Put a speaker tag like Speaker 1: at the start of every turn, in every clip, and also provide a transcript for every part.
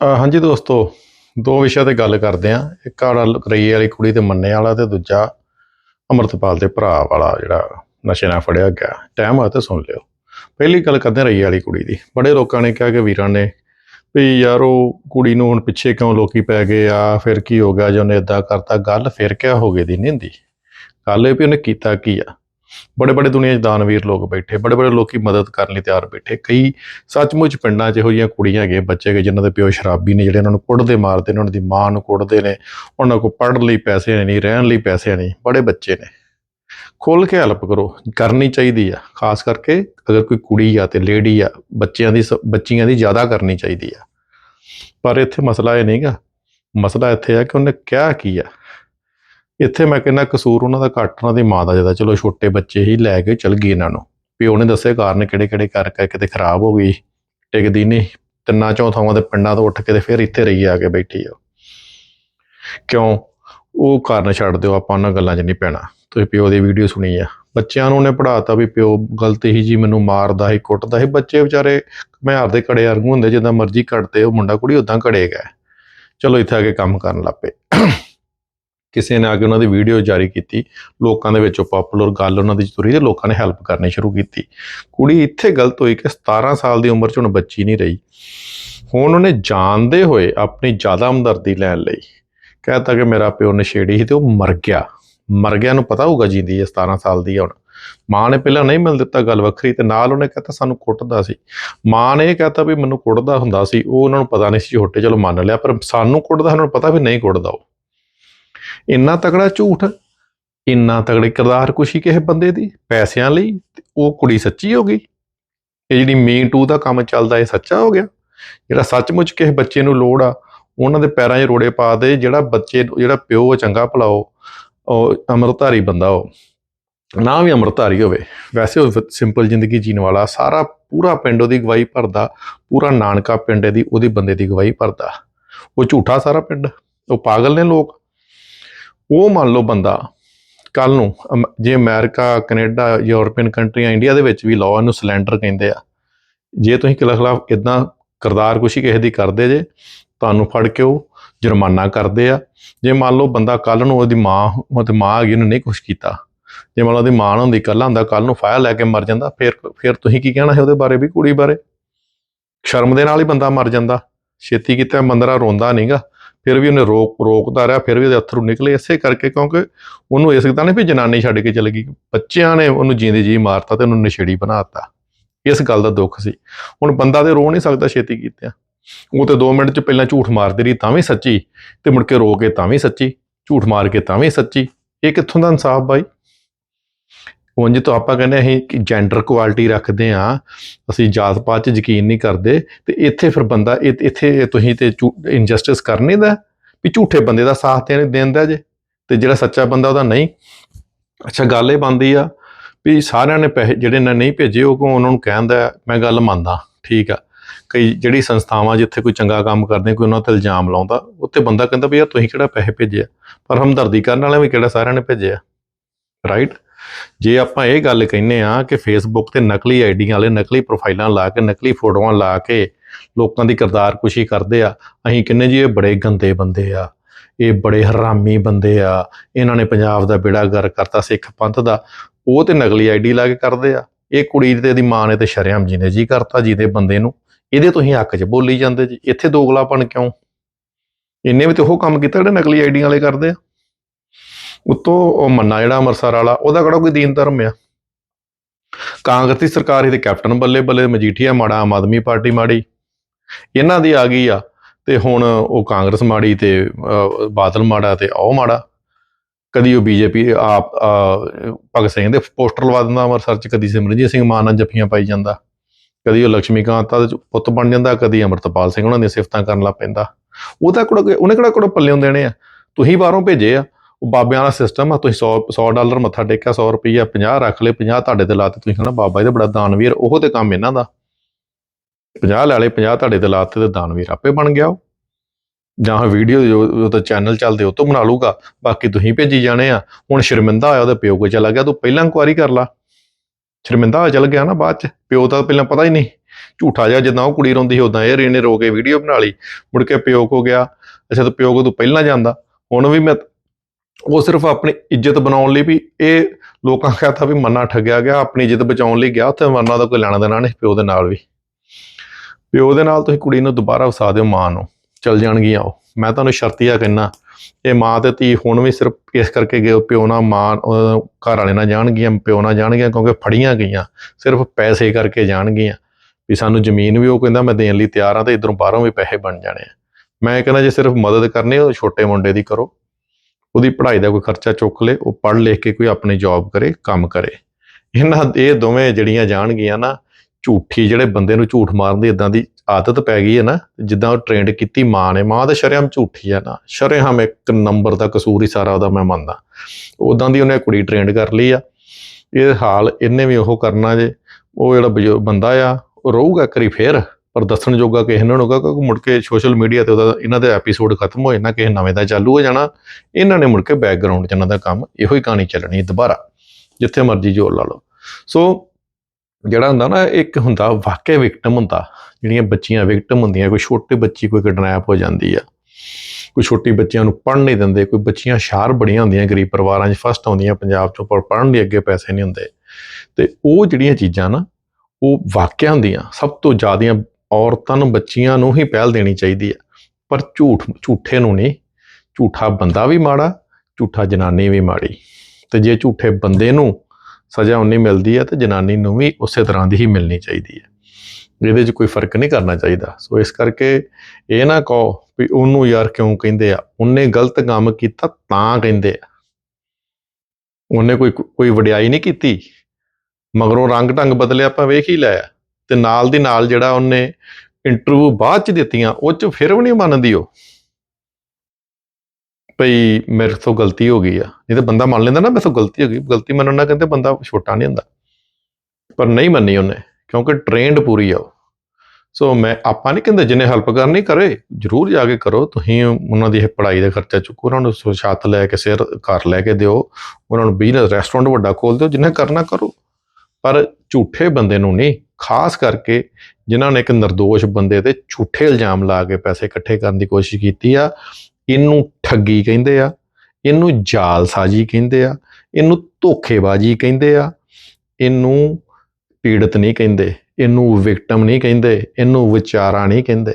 Speaker 1: ਹਾਂਜੀ ਦੋਸਤੋ, ਦੋ ਵਿਸ਼ਿਆਂ ਤੇ ਗੱਲ ਕਰਦੇ ਆਂ ਇੱਕ ਆੜਾ ਕਰਈ ਵਾਲੀ ਕੁੜੀ ਤੇ ਮੰਨੇ ਵਾਲਾ ਤੇ ਦੂਜਾ ਅਮਰਤਪਾਲ ਦੇ ਭਰਾ ਵਾਲਾ ਜਿਹੜਾ ਨਸ਼ੇ ਨਾਲ ਫੜਿਆ ਗਿਆ। ਟਾਈਮ ਆ ਤੇ ਸੁਣ ਲਿਓ। ਪਹਿਲੀ ਗੱਲ ਕਰਦੇ ਆਂ ਰਈ ਵਾਲੀ ਕੁੜੀ ਦੀ। ਬੜੇ ਲੋਕਾਂ ਨੇ ਕਿਹਾ ਕਿ ਵੀਰਾਂ ਨੇ ਵੀ ਯਾਰ ਉਹ ਕੁੜੀ ਨੂੰ ਹੁਣ ਪਿੱਛੇ ਕਿਉਂ ਲੋਕੀ ਪੈ ਗਏ ਆ, ਫਿਰ ਕੀ ਹੋ ਗਿਆ ਜੇ ਉਹਨੇ ਇਦਾਂ ਕਰਤਾ, ਗੱਲ ਫਿਰ ਕਿਆ ਹੋ ਗਈ ਦੀ, ਨਹੀਂ ਗੱਲ ਇਹ ਵੀ ਉਹਨੇ ਕੀਤਾ ਕੀ ਆ? ਬੜੇ ਬੜੇ ਦੁਨੀਆ 'ਚ ਦਾਨਵੀਰ ਲੋਕ ਬੈਠੇ, ਬੜੇ ਬੜੇ ਲੋਕੀ ਮਦਦ ਕਰਨ ਲਈ ਤਿਆਰ ਬੈਠੇ। ਕਈ ਸੱਚਮੁੱਚ ਪਿੰਡਾਂ 'ਚ ਇਹੋ ਜਿਹੀਆਂ ਕੁੜੀਆਂ ਹੈਗੇ ਬੱਚੇ ਗਏ ਜਿਨ੍ਹਾਂ ਦੇ ਪਿਓ ਸ਼ਰਾਬੀ ਨੇ, ਜਿਹੜੇ ਉਹਨਾਂ ਨੂੰ ਕੁੱਟਦੇ ਮਾਰਦੇ ਨੇ, ਉਹਨਾਂ ਦੀ ਮਾਂ ਨੂੰ ਕੁੱਟਦੇ ਨੇ, ਉਹਨਾਂ ਕੋਲ ਪੜ੍ਹਨ ਲਈ ਪੈਸੇ ਨਹੀਂ, ਰਹਿਣ ਲਈ ਪੈਸੇ ਨਹੀਂ, ਬੜੇ ਬੱਚੇ ਨੇ। ਖੁੱਲ ਕੇ ਹੈਲਪ ਕਰੋ, ਕਰਨੀ ਚਾਹੀਦੀ ਆ। ਖਾਸ ਕਰਕੇ ਅਗਰ ਕੋਈ ਕੁੜੀ ਆ ਤੇ ਲੇਡੀ ਆ, ਬੱਚਿਆਂ ਦੀ ਸ- ਬੱਚੀਆਂ ਦੀ ਜ਼ਿਆਦਾ ਕਰਨੀ ਚਾਹੀਦੀ ਆ। ਪਰ ਇੱਥੇ ਮਸਲਾ ਇਹ ਨਹੀਂਗਾ ਮਸਲਾ ਇੱਥੇ ਆ ਕਿ ਉਹਨੇ ਕਿਹਾ ਕੀ ਆ। ਇੱਥੇ ਮੈਂ ਕਹਿੰਦਾ ਕਸੂਰ ਉਹਨਾਂ ਦਾ ਘੱਟ, ਉਹਨਾਂ ਦੀ ਮਾਂ ਦਾ ਜ਼ਿਆਦਾ। ਚਲੋ ਛੋਟੇ ਬੱਚੇ ਹੀ ਲੈ ਕੇ ਚਲ ਗਈ ਇਹਨਾਂ ਨੂੰ। ਪਿਓ ਨੇ ਦੱਸਿਆ ਕਾਰਨ ਕਿਹੜੇ ਕਿਹੜੇ ਕਰ ਕਰ ਕਿਤੇ ਖਰਾਬ ਹੋ ਗਈ। ਟਿਕਦੀ ਨਹੀਂ। ਤਿੰਨਾਂ ਚੌਂ ਥਾਵਾਂ ਦੇ ਪਿੰਡਾਂ ਤੋਂ ਉੱਠ ਕੇ ਤੇ ਫਿਰ ਇੱਥੇ ਰਹੀ ਆ ਕੇ ਬੈਠੀ ਆ। ਕਿਉਂ? ਉਹ ਕਾਰਨ ਛੱਡ ਦਿਓ, ਆਪਾਂ ਉਹਨਾਂ ਗੱਲਾਂ 'ਚ ਨਹੀਂ ਪੈਣਾ। ਤੁਸੀਂ ਪਿਓ ਦੀ ਵੀਡੀਓ ਸੁਣੀ ਆ। ਬੱਚਿਆਂ ਨੂੰ ਉਹਨੇ ਪੜਾਤਾ ਵੀ ਪਿਓ ਗਲਤ ਹੀ ਜੀ, ਮੈਨੂੰ ਮਾਰਦਾ ਸੀ, ਕੁੱਟਦਾ ਸੀ। ਬੱਚੇ ਵਿਚਾਰੇ ਮੈਂ ਦੇ ਕੜੇ ਵਰਗੂ ਹੁੰਦੇ, ਜਿੱਦਾਂ ਮਰਜ਼ੀ ਕੱਢਦੇ, ਉਹ ਮੁੰਡਾ ਕੁੜੀ ਉਦਾਂ ਕੜੇ ਗਏ। ਚਲੋ ਇੱਥੇ ਆ ਕੇ ਕੰਮ ਕਰਨ ਲੱਪੇ ਕਿਸੇ ਨੇ ਆ ਕੇ ਉਹਨਾਂ ਦੀ ਵੀਡੀਓ ਜਾਰੀ ਕੀਤੀ, ਲੋਕਾਂ ਦੇ ਵਿੱਚੋਂ ਪਪੂਲਰ ਗੱਲ ਉਹਨਾਂ ਦੀ ਤੁਰੀ ਤੇ ਲੋਕਾਂ ਨੇ ਹੈਲਪ ਕਰਨੀ ਸ਼ੁਰੂ ਕੀਤੀ। ਕੁੜੀ ਇੱਥੇ ਗਲਤ ਹੋਈ ਕਿ 17 ਸਾਲ ਦੀ ਉਮਰ 'ਚ ਹੁਣ ਬੱਚੀ ਨਹੀਂ ਰਹੀ। ਹੁਣ ਉਹਨੇ ਜਾਣਦੇ ਹੋਏ ਆਪਣੀ ਜ਼ਿਆਦਾ ਹਮਦਰਦੀ ਲੈਣ ਲਈ ਕਹਿਤਾ ਕਿ ਮੇਰਾ ਪਿਓ ਨਸ਼ੇੜੀ ਸੀ ਤੇ ਉਹ ਮਰ ਗਿਆ। ਮਰ ਗਿਆ ਨੂੰ ਪਤਾ ਹੋਊਗਾ ਜਿੰਦੀ ਹੈ 17 ਸਾਲ ਦੀ ਹੈ ਹੁਣ। ਮਾਂ ਨੇ ਪਹਿਲਾਂ ਨਹੀਂ ਮਿਲ ਦਿੱਤਾ ਗੱਲ ਵੱਖਰੀ ਤੇ ਨਾਲ ਉਹਨੇ ਕਹਤਾ ਸਾਨੂੰ ਕੁੱਟਦਾ ਸੀ। ਮਾਂ ਨੇ ਇਹ ਕਹਤਾ ਵੀ ਮੈਨੂੰ ਕੁੱਟਦਾ ਹੁੰਦਾ ਸੀ, ਉਹ ਉਹਨਾਂ ਨੂੰ ਪਤਾ ਨਹੀਂ ਸੀ, ਛੋਟੇ ਚਲੋ ਮੰਨ ਲਿਆ, ਪਰ ਸਾਨੂੰ ਕੁੱਟਦਾ, ਸਾਨੂੰ ਪਤਾ ਵੀ ਨਹੀਂ ਕੁੱਟਦਾ ਉਹ। ਇੰਨਾ ਤਕੜਾ ਝੂਠ, ਇੰਨਾ ਤਗੜੀ ਕਿਰਦਾਰ ਕੁਸ਼ੀ ਕਿਸੇ ਬੰਦੇ ਦੀ, ਪੈਸਿਆਂ ਲਈ ਉਹ ਕੁੜੀ ਸੱਚੀ ਹੋ ਗਈ। ਇਹ ਜਿਹੜੀ ਮੀ ਟੂ ਦਾ ਕੰਮ ਚੱਲਦਾ, ਇਹ ਸੱਚਾ ਹੋ ਗਿਆ। ਜਿਹੜਾ ਸੱਚਮੁੱਚ ਕਿਸੇ ਬੱਚੇ ਨੂੰ ਲੋੜ ਆ, ਉਹਨਾਂ ਦੇ ਪੈਰਾਂ 'ਚ ਰੋੜੇ ਪਾ ਦੇ, ਜਿਹੜਾ ਬੱਚੇ ਜਿਹੜਾ ਪਿਓ ਚੰਗਾ ਭਲਾ ਉਹ ਉਹ ਅੰਮ੍ਰਿਤਧਾਰੀ ਬੰਦਾ ਉਹ। ਨਾ ਵੀ ਅੰਮ੍ਰਿਤਧਾਰੀ ਹੋਵੇ। ਵੈਸੇ ਉਹ ਸਿੰਪਲ ਜ਼ਿੰਦਗੀ ਜੀਣ ਵਾਲਾ, ਸਾਰਾ ਪੂਰਾ ਪਿੰਡ ਉਹਦੀ ਗਵਾਹੀ ਭਰਦਾ, ਪੂਰਾ ਨਾਨਕਾ ਪਿੰਡ ਦੀ ਉਹਦੀ ਬੰਦੇ ਦੀ ਗਵਾਹੀ ਭਰਦਾ। ਉਹ ਝੂਠਾ ਸਾਰਾ ਪਿੰਡ। ਉਹ ਪਾਗਲ ਨੇ ਲੋਕ। ਉਹ ਮੰਨ ਲਓ ਬੰਦਾ ਕੱਲ ਨੂੰ ਅਮ- ਜੇ ਅਮਰੀਕਾ, ਕੈਨੇਡਾ, ਯੂਰਪੀਅਨ ਕੰਟਰੀਆਂ ਇੰਡੀਆ ਦੇ ਵਿੱਚ ਵੀ ਲਾਅ ਇਹਨੂੰ ਸਿਲੰਡਰ ਕਹਿੰਦੇ ਆ, ਜੇ ਤੁਸੀਂ ਕਿਲਾ ਖਿਲਾਫ ਇਦਾਂ ਕਰਦਾਰਕੁਸ਼ੀ ਕਿਸੇ ਦੀ ਕਰਦੇ ਜੇ, ਤੁਹਾਨੂੰ ਫੜ ਕੇ ਉਹ ਜੁਰਮਾਨਾ ਕਰਦੇ ਆ। ਜੇ ਮੰਨ ਲਓ ਬੰਦਾ ਕੱਲ ਨੂੰ ਉਹਦੀ ਮਾਂ ਉਹਦੀ ਮਾਂ ਹੈਗੀ ਉਹਨੂੰ ਨਹੀਂ ਕੁਛ ਕੀਤਾ। ਜੇ ਮੰਨ ਲਓ ਉਹਦੀ ਮਾਂ ਹੁੰਦੀ ਕੱਲਾ ਹੁੰਦਾ ਕੱਲ ਨੂੰ ਫਾਇਰ ਲੈ ਕੇ ਮਰ ਜਾਂਦਾ, ਫਿਰ ਫਿਰ ਤੁਸੀਂ ਕੀ ਕਹਿਣਾ ਹੈ ਉਹਦੇ ਬਾਰੇ ਵੀ ਕੁੜੀ ਬਾਰੇ? ਸ਼ਰਮ ਦੇ ਨਾਲ ਹੀ ਬੰਦਾ ਮਰ ਜਾਂਦਾ। ਛੇਤੀ ਕੀਤਾ, ਮੰਦਰਾ ਰੋਂਦਾ ਨਹੀਂਗਾ ਫਿਰ ਵੀ ਉਹਨੇ ਰੋਕ ਰੋਕਦਾ ਰਿਹਾ, ਫਿਰ ਵੀ ਉਹਦੇ ਅਥਰੂ ਨਿਕਲੇ ਇਸੇ ਕਰਕੇ ਕਿਉਂਕਿ ਉਹਨੂੰ ਇਸ ਗੱਲ ਨਹੀਂ ਵੀ ਜਨਾਨੀ ਛੱਡ ਕੇ ਚਲੇ ਗਈ। ਬੱਚਿਆਂ ਨੇ ਉਹਨੂੰ ਜਿੰਦੀ ਜੀ ਮਾਰਤਾ ਤੇ ਉਹਨੂੰ ਨਸ਼ੇੜੀ ਬਣਾਤਾ ਇਸ ਗੱਲ ਦਾ ਦੁੱਖ ਸੀ। ਹੁਣ ਬੰਦਾ ਤੇ ਰੋ ਨਹੀਂ ਸਕਦਾ ਛੇਤੀ ਕੀਤਿਆਂ। ਉਹ ਤੇ 2 ਮਿੰਟ ਚ ਪਹਿਲਾਂ ਝੂਠ ਮਾਰਦੀ ਰਹੀ, ਤਾਂ ਵੀ ਸੱਚੀ। ਤੇ ਮੁੜ ਕੇ ਰੋ ਕੇ ਤਾਂ ਵੀ ਸੱਚੀ। ਝੂਠ ਮਾਰ ਕੇ ਤਾਂ ਵੀ ਸੱਚੀ। ਇਹ ਕਿੱਥੋਂ ਦਾ ਇਨਸਾਫ ਬਾਈ? ਉਂਝ ਤਾਂ ਆਪਾਂ ਕਹਿੰਦੇ ਅਸੀਂ ਕਿ ਜੈਂਡਰ ਕੁਆਲਿਟੀ ਰੱਖਦੇ ਆ ਅਸੀਂ ਜਾਤ ਪਾਤ 'ਚ ਯਕੀਨ ਨਹੀਂ ਕਰਦੇ, ਤੇ ਇੱਥੇ ਫਿਰ ਬੰਦਾ ਇ- ਇੱਥੇ ਤੁਸੀਂ ਤੇ ਇਨਜਸਟਿਸ ਕਰਨੇ ਦਾ ਵੀ ਝੂਠੇ ਬੰਦੇ ਦਾ ਸਾਥ ਦੇਣ ਦਿੰਦਾ ਜੇ, ਤੇ ਜਿਹੜਾ ਸੱਚਾ ਬੰਦਾ ਉਹਦਾ ਨਹੀਂ। ਅੱਛਾ, ਗੱਲ ਇਹ ਬੰਦੀ ਆ ਵੀ ਸਾਰਿਆਂ ਨੇ ਪੈਸੇ, ਜਿਹੜੇ ਨੇ ਨਹੀਂ ਭੇਜੇ, ਉਹ ਕੋ ਉਹਨਾਂ ਨੂੰ ਕਹਿੰਦਾ ਮੈਂ ਗੱਲ ਮੰਨਦਾ, ਠੀਕ ਆ। ਕਈ ਜਿਹੜੀ ਸੰਸਥਾਵਾਂ ਜਿੱਥੇ ਕੋਈ ਚੰਗਾ ਕੰਮ ਕਰਦੇ, ਕੋਈ ਉਹਨਾਂ ਤੇ ਇਲਜ਼ਾਮ ਲਾਉਂਦਾ, ਉੱਥੇ ਬੰਦਾ ਕਹਿੰਦਾ ਵੀ ਯਾਰ ਤੁਸੀਂ ਕਿਹੜਾ ਪੈਸੇ ਭੇਜੇ ਆ? ਪਰ ਹਮਦਰਦੀ ਕਰਨ ਵਾਲਿਆਂ ਵੀ ਕਿਹੜਾ ਸਾਰਿਆਂ ਨੇ ਭੇਜਿਆ ਰਾਈਟ ਜੇ ਆਪਾਂ ਇਹ ਗੱਲ ਕਹਿੰਨੇ ਆ ਕਿ ਫੇਸਬੁੱਕ ਤੇ ਨਕਲੀ ਆਈਡੀਆਂ ਵਾਲੇ, ਨਕਲੀ ਪ੍ਰੋਫਾਈਲਾਂ ਲਾ ਕੇ, ਨਕਲੀ ਫੋਟੋਆਂ ਲਾ ਕੇ ਲੋਕਾਂ ਦੀ ਕਿਰਦਾਰ ਕੁਸ਼ੀ ਕਰਦੇ ਆ, ਅਸੀਂ ਕਹਿੰਨੇ ਜੀ ਇਹ ਬੜੇ ਗੰਦੇ ਬੰਦੇ ਆ, ਇਹ ਬੜੇ ਹਰਾਮੀ ਬੰਦੇ ਆ, ਇਹਨਾਂ ਨੇ ਪੰਜਾਬ ਦਾ ਬੇੜਾ ਗਰ ਕਰਤਾ ਸਿੱਖ ਪੰਥ ਦਾ, ਉਹ ਤੇ ਨਕਲੀ ਆਈਡੀ ਲਾ ਕੇ ਕਰਦੇ ਆ, ਇਹ ਕੁੜੀ ਤੇ ਇਹਦੀ ਮਾਂ ਨੇ ਤੇ ਸ਼ਰੇਆਮ ਜੀ ਨੇ ਜੀ ਕਰਤਾ ਜੀ ਦੇ ਬੰਦੇ ਨੂੰ, ਇਹਦੇ ਤੁਸੀਂ ਹੱਕ 'ਚ ਬੋਲੀ ਜਾਂਦੇ ਜੀ, ਇੱਥੇ ਦੋਗਲਾਪਣ ਕਿਉਂ? ਇੰਨੇ ਵੀ ਤੇ ਉਹ ਕੰਮ ਕੀਤਾ ਜਿਹੜੇ ਨਕਲੀ ਆਈਡੀਆਂ ਵਾਲੇ ਕਰਦੇ ਆ। ਉਤੋਂ ਉਹ ਮੰਨਾ ਜਿਹੜਾ ਅੰਮ੍ਰਿਤਸਰ ਵਾਲਾ, ਉਹਦਾ ਕਿਹੜਾ ਕੋਈ ਦੀਨ ਧਰਮ ਆ? ਕਾਂਗਰਸੀ ਸਰਕਾਰ ਹੀ ਤੇ ਕੈਪਟਨ ਬੱਲੇ ਬੱਲੇ, ਮਜੀਠੀਆ ਮਾੜਾ, ਆਮ ਆਦਮੀ ਪਾਰਟੀ ਮਾੜੀ। ਇਹਨਾਂ ਦੀ ਆ ਗਈ ਆ, ਤੇ ਹੁਣ ਉਹ ਕਾਂਗਰਸ ਮਾੜੀ ਤੇ ਬਾਦਲ ਮਾੜਾ ਤੇ ਉਹ ਮਾੜਾ। ਕਦੀ ਉਹ ਬੀਜੇਪੀ, ਆਪ ਭਗਤ ਸਿੰਘ ਦੇ ਪੋਸਟਰ ਲਵਾ ਦਿੰਦਾ ਅੰਮ੍ਰਿਤਸਰ ਚ, ਕਦੀ ਸਿਮਰਨਜੀਤ ਸਿੰਘ ਮਾਨ ਨਾਲ ਜੱਫੀਆਂ ਪਾਈ ਜਾਂਦਾ। ਕਦੀ ਉਹ ਲక్ష్ਮੀਕਾਂਤ ਦਾ ਪੁੱਤ ਬਣ ਜਾਂਦਾ, ਕਦੀ ਅਮਰਤਪਾਲ ਸਿੰਘ ਉਹਨਾਂ ਦੀਆਂ ਸਿਫਤਾਂ ਕਰਨ ਲੱਗ ਪੈਂਦਾ। ਉਹਦਾ ਕਿਹੜਾ ਉਹਨੇ ਕਿਹੜਾ ਕੋਲ ਪੱਲੇ ਦੇਣੇ ਆ? ਤੁਸੀਂ ਬਾਹਰੋਂ ਭੇਜੇ ਆ। ਉਹ ਬਾਬਿਆਂ ਵਾਲਾ ਸਿਸਟਮ ਆ, ਤੁਸੀਂ 100 100 ਡਾਲਰ ਮੱਥਾ ਟੇਕਿਆ 100 ਰੁਪਈਆ 50 ਰੱਖ ਲਏ 50 ਤੁਹਾਡੇ ਤੇ ਲਾਤੇ, ਤੁਸੀਂ ਕਹਿੰਦਾ ਬਾਬਾ ਇਹਦਾ ਬੜਾ ਦਾਨਵੀਰ, ਉਹ ਤੇ ਕੰਮ ਇਹਨਾਂ ਦਾ। 50 ਲੈ ਲਏ 50 ਤੁਹਾਡੇ ਤੇ ਲਾਤੇ ਤੇ ਦਾਨਵੀਰ ਆਪੇ ਬਣ ਗਿਆ ਉਹ। ਜਾਂ ਵੀਡੀਓ ਜੋ ਉਹਦਾ ਚੈਨਲ ਚੱਲਦੇ, ਉਹ ਤੋਂ ਬਣਾ ਲੂਗਾ ਬਾਕੀ ਤੁਸੀਂ ਭੇਜੀ ਜਾਣੇ ਆ। ਹੁਣ ਸ਼ਰਮਿੰਦਾ ਹੋਇਆ ਉਹਦੇ ਪਿਓ ਕੋਲ ਚਲਾ ਗਿਆ, ਤੂੰ ਪਹਿਲਾਂ ਇਨਕੁਆਰੀ ਕਰ ਲਾ। ਸ਼ਰਮਿੰਦਾ ਹੋਇਆ ਚਲ ਗਿਆ ਨਾ ਬਾਅਦ ਚ। ਪਿਓ ਤਾਂ ਪਹਿਲਾਂ ਪਤਾ ਹੀ ਨਹੀਂ। ਝੂਠਾ ਜਿਹਾ ਜਿੱਦਾਂ ਉਹ ਕੁੜੀ ਰੋਂਦੀ ਸੀ ਉਦਾਂ ਇਹ ਰੀਨੇ ਰੋ ਕੇ ਵੀਡੀਓ ਬਣਾ ਲਈ। ਮੁੜ ਕੇ ਪਿਓ ਕੋ ਗਿਆ, ਅੱਛਾ ਤਾਂ ਪਿਓ ਕੋ ਤੂੰ ਪਹਿਲਾਂ ਜਾਂਦਾ। ਹੁਣ ਵੀ ਮੈਂ ਉਹ ਸਿਰਫ ਆਪਣੀ ਇੱਜ਼ਤ ਬਣਾਉਣ ਲਈ ਵੀ ਇਹ ਲੋਕਾਂ ਕਹਤਾ ਵੀ ਮੰਨਾ ਠੱਗਿਆ ਗਿਆ, ਆਪਣੀ ਇੱਜ਼ਤ ਬਚਾਉਣ ਲਈ ਗਿਆ, ਉੱਥੇ ਮੰਨਾ ਦਾ ਕੋਈ ਲੈਣਾ ਦੇਣਾ ਨਹੀਂ ਪਿਓ ਦੇ ਨਾਲ ਵੀ। ਪਿਓ ਦੇ ਨਾਲ ਤੁਸੀਂ ਕੁੜੀ ਨੂੰ ਦੁਬਾਰਾ ਵਸਾ ਦਿਓ, ਮਾਂ ਨੂੰ। ਚਲ ਜਾਣਗੀਆਂ ਉਹ। ਮੈਂ ਤੁਹਾਨੂੰ ਸ਼ਰਤੀਆ ਕਹਿਣਾ ਇਹ ਮਾਂ ਤੇ ਧੀ ਹੁਣ ਵੀ ਸਿਰਫ ਇਸ ਕਰਕੇ ਗਏ ਪਿਓ ਨਾਲ ਮਾਂ ਘਰ ਵਾਲੇ ਨਾਲ ਜਾਣਗੀਆਂ, ਪਿਓ ਨਾਲ ਜਾਣਗੀਆਂ, ਕਿਉਂਕਿ ਫੜੀਆਂ ਗਈਆਂ, ਸਿਰਫ ਪੈਸੇ ਕਰਕੇ ਜਾਣਗੀਆਂ। ਵੀ ਸਾਨੂੰ ਜ਼ਮੀਨ ਵੀ ਉਹ ਕਹਿੰਦਾ, ਮੈਂ ਦੇਣ ਲਈ ਤਿਆਰ ਆ ਤੇ ਇਧਰੋਂ ਬਾਹਰੋਂ ਵੀ ਪੈਸੇ ਬਣ ਜਾਣੇ ਆ। ਮੈਂ ਕਹਿੰਦਾ, ਜੇ ਸਿਰਫ ਮਦਦ ਕਰਨੀ ਉਹ ਛੋਟੇ ਮੁੰਡੇ ਦੀ ਕਰੋ। ਉਹਦੀ ਪੜ੍ਹਾਈ ਦਾ ਕੋਈ ਖਰਚਾ ਚੁੱਕ ਲੇ, ਉਹ ਪੜ੍ਹ ਲਿਖ ਕੇ ਕੋਈ ਆਪਣੀ ਜੌਬ ਕਰੇ, ਕੰਮ ਕਰੇ। ਇਹਨਾਂ ਇਹ ਦੋਵੇਂ ਜਿਹੜੀਆਂ ਜਾਣਗੀਆਂ ਨਾ, ਝੂਠੀ ਜਿਹੜੇ ਬੰਦੇ ਨੂੰ ਝੂਠ ਮਾਰਨ ਦੀ ਇਦਾਂ ਦੀ ਆਦਤ ਪੈ ਗਈ ਹੈ ਨਾ, ਜਿੱਦਾਂ ਉਹ ਟ੍ਰੇਨਡ ਕੀਤੀ ਮਾਂ ਨੇ, ਮਾਂ ਤਾਂ ਸ਼ਰੇਆਮ ਝੂਠੀ ਆ ਨਾ, ਸ਼ਰੇਆਮ ਇੱਕ ਨੰਬਰ ਦਾ ਕਸੂਰ ਹੀ ਸਾਰਾ ਉਹਦਾ ਮੈਂ ਮੰਨਦਾ। ਉਦਾਂ ਦੀ ਉਹਨੇ ਕੁੜੀ ਟ੍ਰੇਨਡ ਕਰ ਲਈ ਆ। ਇਹ ਹਾਲ ਇਹਨੇ ਵੀ ਉਹ ਕਰਨਾ ਜੇ। ਉਹ ਜਿਹੜਾ ਬਜ਼ੁ- ਬੰਦਾ ਆ, ਉਹ ਰਹੂਗਾ ਕਰੀ ਫੇਰ। ਪਰ ਦੱਸਣ ਜੋਗਾ ਕਿਸੇ ਨੂੰ ਹੋਗਾ ਕਿਉਂਕਿ ਮੁੜ ਕੇ ਸੋਸ਼ਲ ਮੀਡੀਆ ਤੇ ਉਹਦਾ ਇਹਨਾਂ ਦਾ ਐਪੀਸੋਡ ਖਤਮ ਹੋ ਜਾਣਾ ਕਿਸੇ ਨਵੇਂ ਦਾ ਚਾਲੂ ਹੋ ਜਾਣਾ, ਇਹਨਾਂ ਨੇ ਮੁੜ ਕੇ ਬੈਕਗ੍ਰਾਉਂਡ 'ਚ ਇਹਨਾਂ ਦਾ ਕੰਮ ਇਹੋ ਹੀ ਕਹਾਣੀ ਚੱਲਣੀ ਦੁਬਾਰਾ, ਜਿੱਥੇ ਮਰਜ਼ੀ ਜੋਰ ਲਾ ਲਓ। ਸੋ ਜਿਹੜਾ ਹੁੰਦਾ ਨਾ, ਇੱਕ ਹੁੰਦਾ ਵਾਕਿਆ ਵਿਕਟਮ ਹੁੰਦਾ, ਜਿਹੜੀਆਂ ਬੱਚੀਆਂ ਵਿਕਟਮ ਹੁੰਦੀਆਂ, ਕੋਈ ਛੋਟੇ ਬੱਚੀ ਕੋਈ ਕਿਡਨੈਪ ਹੋ ਜਾਂਦੀ ਆ, ਕੋਈ ਛੋਟੀ ਬੱਚਿਆਂ ਨੂੰ ਪੜ੍ਹਨ ਨਹੀਂ ਦਿੰਦੇ, ਕੋਈ ਬੱਚੀਆਂ ਸ਼ਾਰ ਬੜੀਆਂ ਹੁੰਦੀਆਂ, ਗਰੀਬ ਪਰਿਵਾਰਾਂ 'ਚ ਫਸਟ ਆਉਂਦੀਆਂ, ਪੰਜਾਬ 'ਚੋਂ ਪਰ ਪੜ੍ਹਨ ਦੇ ਅੱਗੇ ਪੈਸੇ ਨਹੀਂ ਹੁੰਦੇ, ਤੇ ਉਹ ਜਿਹੜੀਆਂ ਚੀਜ਼ਾਂ ਨਾ, ਉਹ ਵਾਕਿਆ ਹੁੰਦੀਆਂ, ਸਭ ਤੋਂ ਜ਼ਿਆਦੀਆਂ ਔਰਤਾਂ ਨੂੰ ਬੱਚੀਆਂ ਨੂੰ ਹੀ ਪਹਿਲ ਦੇਣੀ ਚਾਹੀਦੀ ਹੈ। ਪਰ ਝੂਠ, ਝੂਠੇ ਨੂੰ ਨਹੀਂ। ਝੂਠਾ ਬੰਦਾ ਵੀ ਮਾੜਾ, ਝੂਠਾ ਜਨਾਨੀ ਵੀ ਮਾੜੀ। ਤੇ ਜੇ ਝੂਠੇ ਬੰਦੇ ਨੂੰ ਸਜ਼ਾ ਉਨੀ ਮਿਲਦੀ ਹੈ ਤੇ ਜਨਾਨੀ ਨੂੰ ਵੀ ਉਸੇ ਤਰ੍ਹਾਂ ਦੀ ਹੀ ਮਿਲਣੀ ਚਾਹੀਦੀ ਹੈ। ਇਹਦੇ 'ਚ ਕੋਈ ਫ਼ਰਕ ਨਹੀਂ ਕਰਨਾ ਚਾਹੀਦਾ। ਸੋ ਇਸ ਕਰਕੇ ਇਹ ਨਾ ਕਹੋ ਵੀ ਉਹਨੂੰ ਯਾਰ ਕਿਉਂ ਕਹਿੰਦੇ ਆ? ਉਹਨੇ ਗਲਤ ਕੰਮ ਕੀਤਾ ਤਾਂ ਕਹਿੰਦੇ ਆ। ਉਹਨੇ ਕੋਈ ਕੋਈ ਵਡਿਆਈ ਨਹੀਂ ਕੀਤੀ। ਮਗਰੋਂ ਰੰਗ ਢੰਗ ਬਦਲਿਆ, ਆਪਾਂ ਵੇਖ ਹੀ ਲਿਆ। ਤੇ ਨਾਲ ਦੀ ਨਾਲ ਜਿਹੜਾ ਉਹਨੇ ਇੰਟਰਵਿਊ ਬਾਅਦ ਚ ਦਿੱਤੀਆਂ, ਉਹ ਚ ਫਿਰ ਵੀ ਨਹੀਂ ਮੰਨਦੀ ਉਹ। ਭਈ ਮੇਰੇ ਤੋਂ ਗਲਤੀ ਹੋ ਗਈ ਆ। ਨਹੀਂ ਤਾਂ ਬੰਦਾ ਮੰਨ ਲੈਂਦਾ ਨਾ, ਮੇਰੇ ਤੋਂ ਗਲਤੀ ਹੋ ਗਈ। ਗਲਤੀ ਮੰਨਣ ਨਾਲ ਕਹਿੰਦੇ ਬੰਦਾ ਛੋਟਾ ਨਹੀਂ ਹੁੰਦਾ। ਪਰ ਨਹੀਂ ਮੰਨੀ ਉਹਨੇ, ਕਿਉਂਕਿ ਟ੍ਰੇਨਡ ਪੂਰੀ ਆ ਉਹ। ਸੋ ਮੈਂ, ਆਪਾਂ ਨਹੀਂ ਕਹਿੰਦੇ ਜਿਹਨੇ ਹੈਲਪ ਕਰਨੀ ਕਰੇ, ਜਰੂਰ ਜਾ ਕੇ ਕਰੋ। ਤੁਸੀਂ ਉਹਨਾਂ ਦੀ ਇਹ ਪੜ੍ਹਾਈ ਦਾ ਖਰਚਾ ਚੁੱਕੋ, ਉਹਨਾਂ ਨੂੰ ਸ- ਛੱਤ ਲੈ ਕੇ, ਸਿਰ, ਘਰ ਲੈ ਕੇ ਦਿਓ। ਉਹਨਾਂ ਨੂੰ ਬਿਜ਼ਨਸ ਰੈਸਟੋਰੈਂਟ ਵੱਡਾ ਖੋਲ ਦਿਓ, ਜਿੰਨੇ ਕਰਨਾ ਕਰੋ। ਪਰ ਝੂਠੇ ਬੰਦੇ ਨੂੰ ਨਹੀਂ। ਖਾਸ ਕਰਕੇ ਜਿਨ੍ਹਾਂ ਨੇ ਇੱਕ નિર્ਦੋਸ਼ ਬੰਦੇ ਤੇ ਝੂਠੇ ਇਲਜ਼ਾਮ ਲਾ ਕੇ ਪੈਸੇ ਇਕੱਠੇ ਕਰਨ ਦੀ ਕੋਸ਼ਿਸ਼ ਕੀਤੀ ਆ, ਇਹਨੂੰ ਠੱਗੀ ਕਹਿੰਦੇ ਆ, ਇਹਨੂੰ ਜਾਲਸਾਜ਼ੀ ਕਹਿੰਦੇ ਆ, ਇਹਨੂੰ ਧੋਖੇਬਾਜ਼ੀ ਕਹਿੰਦੇ ਆ, ਇਹਨੂੰ ਪੀੜਤ ਨਹੀਂ ਕਹਿੰਦੇ, ਇਹਨੂੰ ਵਿਕਟਮ ਨਹੀਂ ਕਹਿੰਦੇ, ਇਹਨੂੰ ਵਿਚਾਰਾ ਨਹੀਂ ਕਹਿੰਦੇ।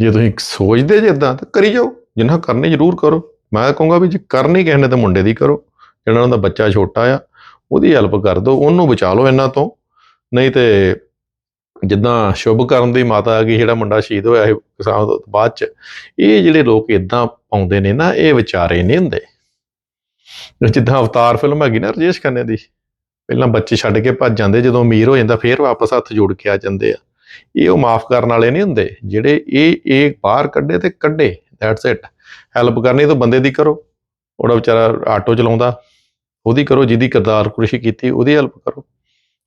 Speaker 1: ਜੇ ਤੁਸੀਂ ਸੋਚਦੇ ਜੇ ਇਦਾਂ ਤਾਂ ਕਰੀ ਜਾਓ, ਜਿੰਨਾ ਕਰਨੇ ਜ਼ਰੂਰ ਕਰੋ। ਮੈਂ ਕਹੂੰਗਾ ਵੀ ਜੇ ਕਰਨੀ ਕਿਸੇ ਨੇ ਤਾਂ ਮੁੰਡੇ ਦੀ ਕਰੋ, ਜਿਹੜਾ ਉਹਨਾਂ ਦਾ ਬੱਚਾ ਛੋਟਾ ਆ, ਉਹਦੀ ਹੈਲਪ ਕਰ ਦਿਓ, ਉਹਨੂੰ ਬਚਾ ਲਓ ਇਹਨਾਂ ਤੋਂ। ਨਹੀਂ ਤੇ ਜਿੱਦਾਂ ਸ਼ੁਭ ਕਰਨ ਦੀ ਮਾਤਾ ਆ ਗਈ, ਜਿਹੜਾ ਮੁੰਡਾ ਸ਼ਹੀਦ ਹੋਇਆ ਸੀ ਕਿਸਾਨ ਤੋਂ ਬਾਅਦ ਚ, ਇਹ ਜਿਹੜੇ ਲੋਕ ਇਦਾਂ ਆਉਂਦੇ ਨੇ ਨਾ, ਇਹ ਵਿਚਾਰੇ ਨਹੀਂ ਹੁੰਦੇ। ਜਿੱਦਾਂ ਅਵਤਾਰ ਫਿਲਮ ਹੈਗੀ ਨਾ ਰਜੇਸ਼ ਖੰਨੇ ਦੀ, ਪਹਿਲਾਂ ਬੱਚੇ ਛੱਡ ਕੇ ਭੱਜ ਜਾਂਦੇ, ਜਦੋਂ ਅਮੀਰ ਹੋ ਜਾਂਦਾ, ਫੇਰ ਵਾਪਸ ਹੱਥ ਜੋੜ ਕੇ ਆ ਜਾਂਦੇ ਆ। ਇਹ ਉਹ ਮਾਫ ਕਰਨ ਵਾਲੇ ਨਹੀਂ ਹੁੰਦੇ, ਜਿਹੜੇ ਇਹ ਇਹ ਬਾਹਰ ਕੱਢੇ ਤੇ ਕੱਢੇ ਦੈਟਸ ਇਟ ਹੈਲਪ ਕਰਨੀ ਤਾਂ ਬੰਦੇ ਦੀ ਕਰੋ, ਉਹਦਾ ਵਿਚਾਰਾ ਆਟੋ ਚਲਾਉਂਦਾ, ਉਹਦੀ ਕਰੋ, ਜਿਹਦੀ ਕਿਰਦਾਰ ਕੁਰਸ਼ੀ ਕੀਤੀ, ਉਹਦੀ ਹੈਲਪ ਕਰੋ।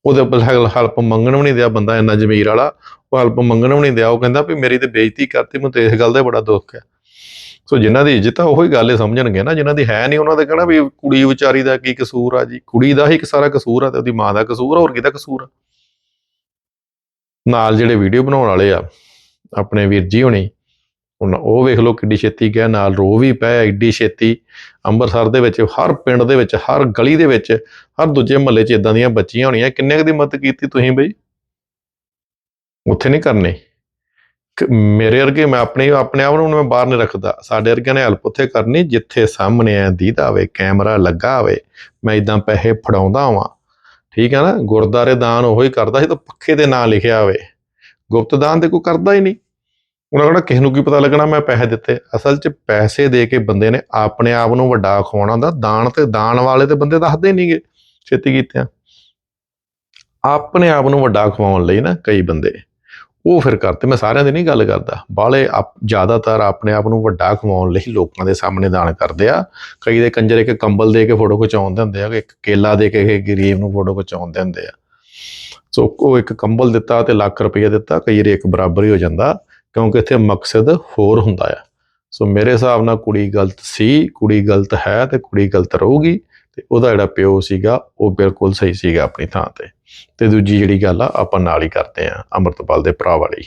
Speaker 1: ਉਹਦੇ ਉੱਪਰ ਹੈਲਪ ਮੰਗਣ ਵੀ ਨਹੀਂ ਦਿਆ ਬੰਦਾ ਇੰਨਾ ਜ਼ਮੀਰ ਵਾਲਾ। ਉਹ ਹੈਲਪ ਮੰਗਣ ਵੀ ਨਹੀਂ ਦਿਆ, ਉਹ ਕਹਿੰਦਾ ਵੀ ਮੇਰੀ ਤੇ ਬੇਇੱਜ਼ਤੀ ਕਰਤੀ, ਮੈਨੂੰ ਤੇ ਇਸ ਗੱਲ ਦਾ ਬੜਾ ਦੁੱਖ ਹੈ। ਸੋ ਜਿਨ੍ਹਾਂ ਦੀ ਇੱਜ਼ਤ ਆ, ਉਹੀ ਗੱਲ ਸਮਝਣਗੇ ਨਾ, ਜਿਨ੍ਹਾਂ ਦੀ ਹੈ ਨਹੀਂ ਉਹਨਾਂ ਦੇ ਕਹਿਣਾ ਵੀ ਕੁੜੀ ਵਿਚਾਰੀ ਦਾ ਕੀ ਕਸੂਰ ਆ ਜੀ। ਕੁੜੀ ਦਾ ਹੀ ਇੱਕ ਸਾਰਾ ਕਸੂਰ ਆ ਤੇ ਉਹਦੀ ਮਾਂ ਦਾ ਕਸੂਰ ਆ, ਹੋਰ ਕਿਹਦਾ ਕਸੂਰ ਆ? ਨਾਲ ਜਿਹੜੇ ਵੀਡੀਓ ਬਣਾਉਣ ਵਾਲੇ ਆ, ਆਪਣੇ ਵੀਰ ਜੀ ਹੋਣੀ ਹੁਣ ਉਹ ਵੇਖ ਲਓ ਕਿੱਡੀ ਛੇਤੀ ਗਿਆ, ਨਾਲ ਰੋ ਵੀ ਪਏ, ਐਡੀ ਛੇਤੀ ਅੰਮ੍ਰਿਤਸਰ ਦੇ ਵਿੱਚ, ਹਰ ਪਿੰਡ ਦੇ ਵਿੱਚ, ਹਰ ਗਲੀ ਦੇ ਵਿੱਚ, ਹਰ ਦੂਜੇ ਮਹੱਲੇ 'ਚ ਇਦਾਂ ਦੀਆਂ ਬੱਚੀਆਂ ਹੋਣੀਆਂ। ਕਿੰਨੇ ਕੁ ਦੀ ਮਦਦ ਕੀਤੀ ਤੁਸੀਂ ਬਈ? ਉੱਥੇ ਨਹੀਂ ਕਰਨੀ। ਮੇਰੇ ਵਰਗੇ ਮੈਂ ਆਪਣੇ ਆਪਣੇ ਆਪ ਨੂੰ ਮੈਂ ਬਾਹਰ ਨਹੀਂ ਰੱਖਦਾ। ਸਾਡੇ ਵਰਗਿਆਂ ਨੇ ਹੈਲਪ ਉੱਥੇ ਕਰਨੀ, ਜਿੱਥੇ ਸਾਹਮਣੇ ਆ ਦੀਦਾ ਹੋਵੇ, ਕੈਮਰਾ ਲੱਗਾ ਹੋਵੇ, ਮੈਂ ਇਦਾਂ ਪੈਸੇ ਫੜਾਉਂਦਾ ਵਾਂ। ਠੀਕ ਹੈ ਨਾ? ਗੁਰਦਾਰੇ ਦਾਨ ਉਹੀ ਕਰਦਾ ਸੀ, ਤਾਂ ਪੱਖੇ ਦੇ ਨਾਂ ਲਿਖਿਆ ਹੋਵੇ। ਗੁਪਤ ਦਾਨ ਤੇ ਕੋਈ ਕਰਦਾ ਹੀ ਨਹੀਂ। ਉਹਨਾਂ ਕਹਿੰਦਾ ਕਿਸ ਨੂੰ ਕੀ ਪਤਾ ਲੱਗਣਾ, ਮੈਂ ਪੈਸੇ ਦਿੱਤੇ। ਅਸਲ 'ਚ ਪੈਸੇ ਦੇ ਕੇ ਬੰਦੇ ਨੇ ਆਪਣੇ ਆਪ ਨੂੰ ਵੱਡਾ ਖਵਾਉਣਾ ਹੁੰਦਾ। ਦਾਨ ਤੇ ਦਾਨ ਵਾਲੇ ਤੇ ਬੰਦੇ ਦੱਸਦੇ ਨਹੀਂਗੇ, ਛੇਤੀ ਕੀਤਿਆਂ। ਆਪਣੇ ਆਪ ਨੂੰ ਵੱਡਾ ਖਵਾਉਣ ਲਈ ਨਾ ਕਈ ਬੰਦੇ, ਉਹ ਫਿਰ ਕਰਤੇ ਮੈਂ ਸਾਰਿਆਂ ਦੀ ਨਹੀਂ ਗੱਲ ਕਰਦਾ। ਬਾਲੇ ਜ਼ਿਆਦਾਤਰ ਆਪਣੇ ਆਪ ਨੂੰ ਵੱਡਾ ਖਵਾਉਣ ਲਈ ਲੋਕਾਂ ਦੇ ਸਾਹਮਣੇ ਦਾਨ ਕਰਦੇ ਆ। ਕਈ ਦੇ ਕੰਜਰ ਇੱਕ ਕੰਬਲ ਦੇ ਕੇ ਫੋਟੋ ਖਿਚਾਉਂਦੇ ਹੁੰਦੇ ਆ, ਇੱਕ ਕੇਲਾ ਦੇ ਕੇ ਗਰੀਬ ਨੂੰ ਫੋਟੋ ਖਿਚਾਉਂਦੇ ਹੁੰਦੇ ਆ। ਸੋ ਉਹ ਇੱਕ ਕੰਬਲ ਦਿੱਤਾ ਤੇ ਲੱਖ ਰੁਪਏ ਦਿੱਤਾ, ਕਈ ਵਾਰੀ ਇੱਕ ਬਰਾਬਰ ਹੀ ਹੋ ਜਾਂਦਾ। ਕਿਉਂਕਿ ਇੱਥੇ ਮਕਸਦ ਹੋਰ ਹੁੰਦਾ ਆ। ਸੋ ਮੇਰੇ ਹਿਸਾਬ ਨਾਲ ਕੁੜੀ ਗਲਤ ਸੀ, ਕੁੜੀ ਗਲਤ ਹੈ ਤੇ ਕੁੜੀ ਗਲਤ ਰਹੂਗੀ ਤੇ ਉਹਦਾ ਜਿਹੜਾ ਪਿਓ ਸੀਗਾ ਉਹ ਬਿਲਕੁਲ ਸਹੀ ਸੀਗਾ ਆਪਣੀ ਥਾਂ ਤੇ। ਤੇ ਦੂਜੀ ਜਿਹੜੀ ਗੱਲ ਆ, ਆਪਾਂ ਨਾਲ ਹੀ ਕਰਦੇ ਆ, ਅਮਰਤਪਾਲ ਦੇ ਭਰਾ ਵਾਲੀ।